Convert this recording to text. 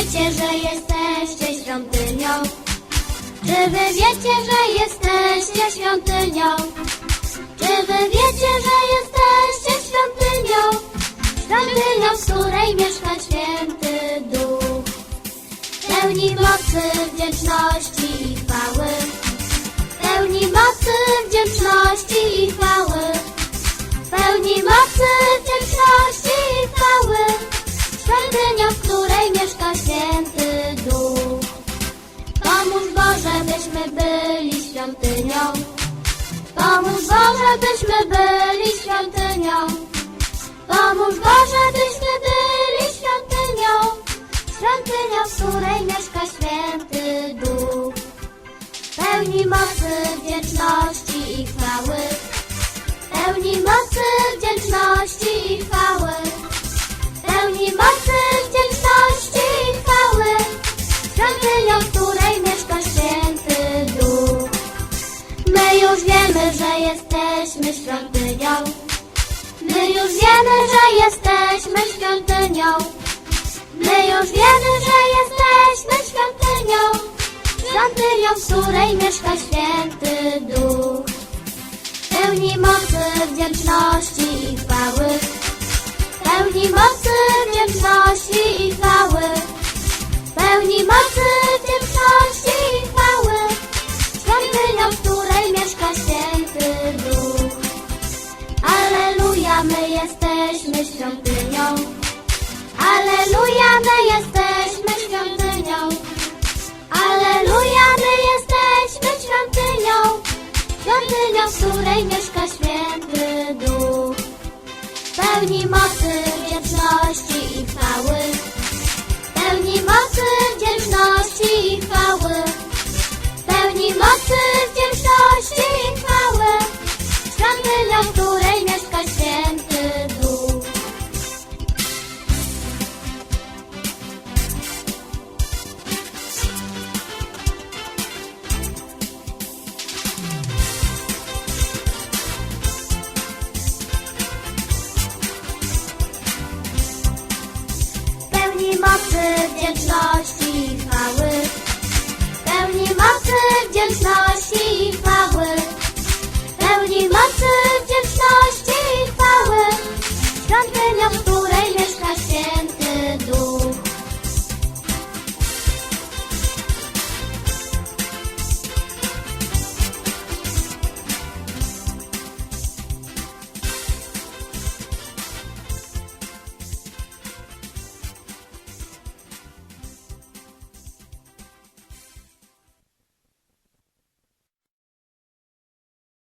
wiecie, że jesteście świątynią? Czy wy wiecie, że jesteście świątynią? Czy wy wiecie, że jesteście świątynią? Świątynią, w której mieszka święty duch. Pełni mocy, wdzięczności i chwały. Byśmy byli świątynią. Pomóż Boże, byśmy byli świątynią. Pomóż Boże, byśmy byli świątynią. Świątynią, w której mieszka święty duch. Pełni mocy, wdzięczności i chwały. Pełni mocy, wdzięczności i chwały. Pełni mocy, już wiemy, że jesteśmy świątynią. My już wiemy, że jesteśmy świątynią. My już wiemy, że jesteśmy świątynią. Świątynią, w której mieszka święty duch. Pełni mocy, wdzięczności i chwały. Pełni mocy, wdzięczności i chwały. My jesteśmy świątynią. Aleluja, my jesteśmy świątynią. Aleluja, my jesteśmy świątynią. Świątynią, w której mieszka święty duch. Pełni mocy, wdzięczności i chwały. Pełni mocy, wdzięczności i chwały. Pełni mocy, wdzięczności i chwały. Pełni mocy, wdzięczności i chwały. Pełni mocy, wdzięczności i chwały. Świątynią, w której